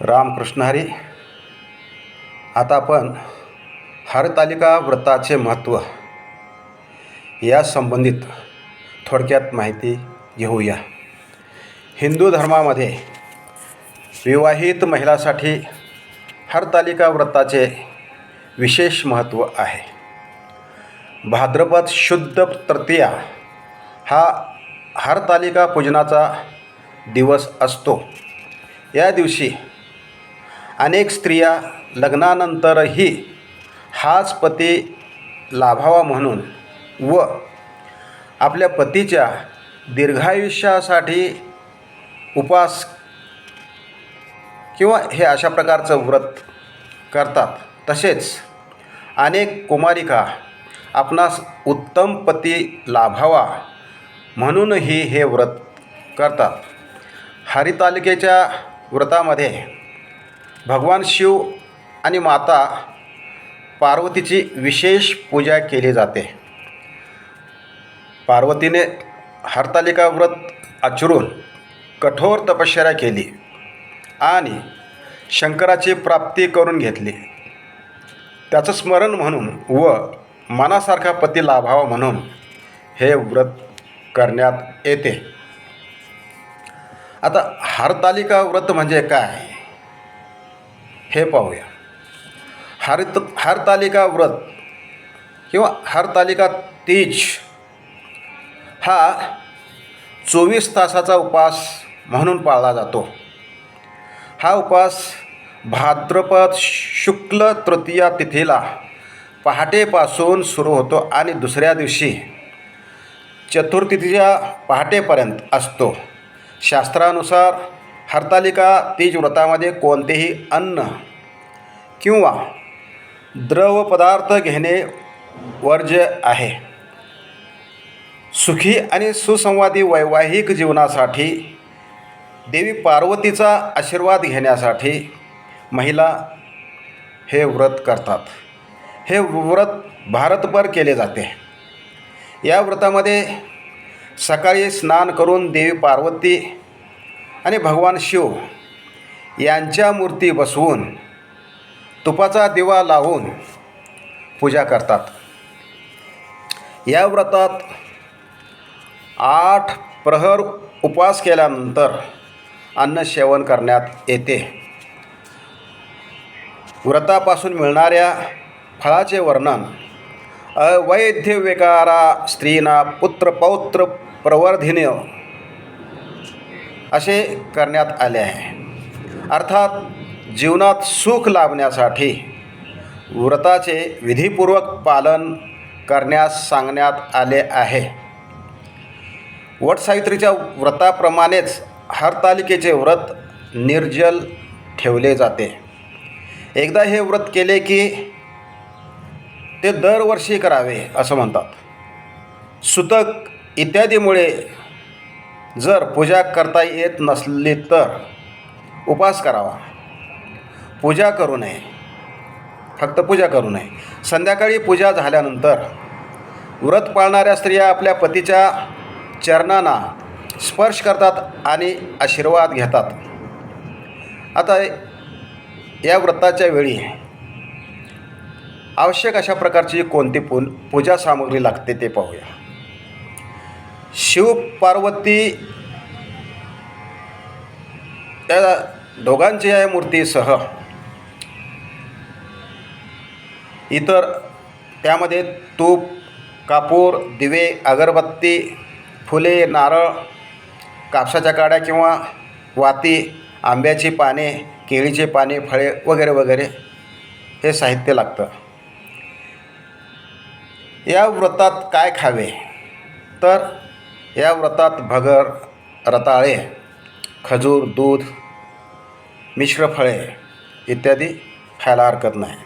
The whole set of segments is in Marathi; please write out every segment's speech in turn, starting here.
रामकृष्ण हरी. आता आपण हरतालिका व्रताचे महत्त्व या संबंधित थोडक्यात माहिती घेऊया. हिंदू धर्मामध्ये विवाहित महिलासाठी हरतालिका व्रताचे विशेष महत्त्व आहे. भाद्रपद शुद्ध तृतीया हा हरतालिका पूजनाचा दिवस असतो. या दिवशी अनेक स्त्रिया लग्नानंतरही हाच पती लाभावा म्हणून व आपल्या पतीच्या दीर्घायुष्यासाठी उपास किंवा हे अशा प्रकारचं व्रत करतात. तसेच अनेक कुमारिका आपणास उत्तम पती लाभावा म्हणूनही हे व्रत करतात. हरितालिकेच्या व्रतामध्ये भगवान शिव आणि माता पार्वतीची विशेष पूजा केली जाते. पार्वतीने हरतालिका व्रत आचरून कठोर तपश्चर्या केली आणि शंकराची प्राप्ती करून घेतली. त्याचं स्मरण म्हणून व मनासारखा पती लाभावा म्हणून हे व्रत करण्यात येते. आता हरतालिका व्रत म्हणजे काय? हे पाहूया. हरित हरतालिका व्रत किंवा हरतालिका तीज हा चोवीस तासाचा उपास म्हणून पाळला जातो. हा उपास भाद्रपद शुक्ल तृतीया तिथीला पहाटेपासून सुरू होतो आणि दुसऱ्या दिवशी चतुर्थीच्या पहाटेपर्यंत असतो. शास्त्रानुसार हरतालिका तीज व्रतामध्ये कोणतेही अन्न किंवा द्रव पदार्थ घेणे वर्ज्य आहे. सुखी आणि सुसंवादी वैवाहिक जीवनासाठी देवी पार्वतीचा आशीर्वाद घेण्यासाठी महिला हे व्रत करतात. हे व्रत भारतभर केले जाते. या व्रतामध्ये सकाळी स्नान करून देवी पार्वती आणि भगवान शिव यांच्या मूर्ती बसवून तुपाचा दिवा लावून पूजा करतात. या व्रतात आठ प्रहर उपवास केल्यानंतर अन्न सेवन करण्यात येते. व्रतापासून मिळणाऱ्या फळाचे वर्णन अवैध्य विकारा स्त्रीना पुत्र पौत्र प्रवर्धिन्य असे करण्यात आले आहे. अर्थात जीवनात सुख लाभण्यासाठी व्रताचे विधीपूर्वक पालन करण्यास सांगण्यात आले आहे. वटसावित्रीच्या व्रताप्रमाणेच हरतालिकेचे व्रत निर्जल ठेवले जाते. एकदा हे व्रत केले की ते दरवर्षी करावे असं म्हणतात. सुतक इत्यादीमुळे जर पूजा करता येत नसली तर उपास करावा. पूजा करू नये. फक्त पूजा करू नये. संध्याकाळी पूजा झाल्यानंतर व्रत पाळणाऱ्या स्त्रिया आपल्या पतीच्या चरणांना स्पर्श करतात आणि आशीर्वाद घेतात. आता या व्रताच्या वेळी आवश्यक अशा प्रकारची कोणती पू पूजा सामग्री लागते ते पाहूया. शिव पार्वती या दोघांची या मूर्तीसह इतर त्यामध्ये तूप कापूर दिवे अगरबत्ती फुले नारळ कापसाच्या काड्या किंवा वाती आंब्याची पाने केळीचे पाने फळे वगैरे वगैरे हे साहित्य लागतं. या व्रतात काय खावे? तर या व्रतात भगर रताळे खजूर दूध मिश्र फळे इत्यादी खायला हरकत नाही.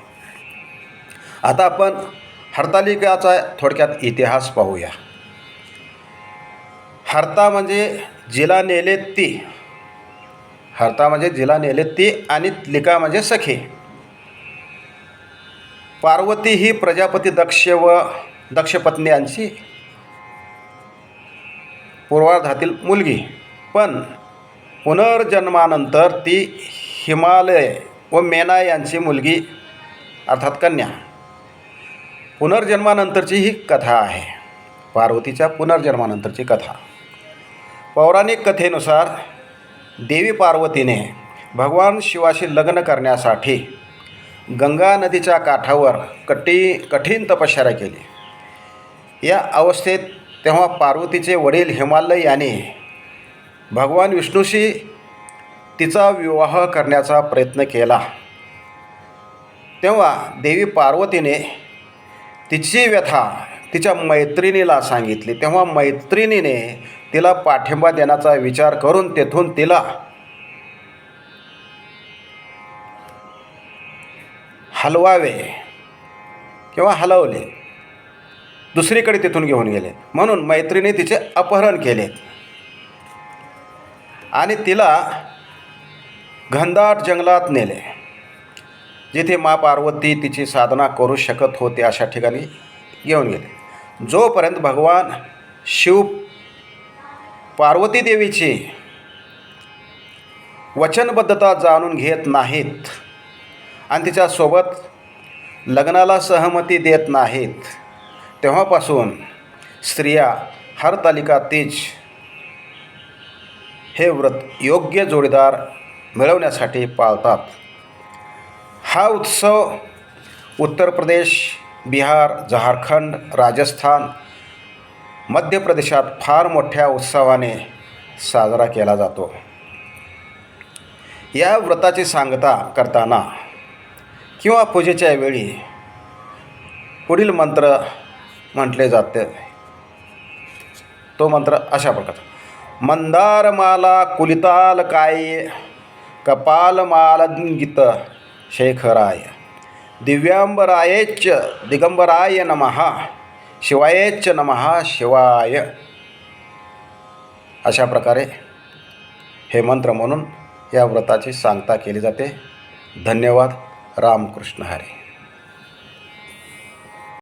आता आपण हरतालिकाचा थोडक्यात इतिहास पाहूया. हरता म्हणजे जिला नेले ती. हरता म्हणजे जिला नेले ती आणि लिका म्हणजे सखी. पार्वती ही प्रजापती दक्ष व दक्षपत्नी यांची पूर्वार्धातील मुलगी. पण पुनर्जन्मानंतर ती हिमालय व मेना यांची मुलगी अर्थात कन्या. पुनर्जन्मानंतरची ही कथा आहे. पार्वतीच्या पुनर्जन्मानंतरची कथा. पौराणिक कथेनुसार देवी पार्वतीने भगवान शिवाशी लग्न करण्यासाठी गंगा नदीच्या काठावर कटी कठीण तपश्चर्या केली. या अवस्थेत तेव्हा पार्वतीचे वडील हिमालय याने भगवान विष्णूशी तिचा विवाह करण्याचा प्रयत्न केला. तेव्हा देवी पार्वतीने तिची व्यथा तिच्या मैत्रिणीला सांगितली. तेव्हा मैत्रिणीने तिला पाठिंबा देण्याचा विचार करून तेथून तिला हलवावे किंवा हलवले. दुसरीकडे तिथून घेऊन गेले. म्हणून मैत्रिणी तिचे अपहरण केले. आणि तिला घनदाट जंगलात नेले. जिथे मा पार्वती तिची साधना करू शकत होते अशा ठिकाणी घेऊन गेले. जोपर्यंत भगवान शिव पार्वती देवीची वचनबद्धता जाणून घेत नाहीत आणि तिच्यासोबत लग्नाला सहमती देत नाहीत तेव्हापासून स्त्रिया हरतालिका तीज हे व्रत योग्य जोडीदार मिळवण्यासाठी पाळतात. हा उत्सव उत्तर प्रदेश बिहार झारखंड राजस्थान मध्य प्रदेशात फार मोठ्या उत्सवाने साजरा केला जातो. या व्रताची सांगता करताना किंवा पूजेच्या वेळी पुढील मंत्र म्हटले जाते. तो मंत्र अशा प्रकारचा. मंदारमाला कुलिताल काय कपालमालंगित शेखराय. दिव्यांबरायच दिगंबराय नमहा शिवायच नमः शिवाय. अशा प्रकारे हे मंत्र म्हणून या व्रताची सांगता केली जाते. धन्यवाद. रामकृष्ण हरे.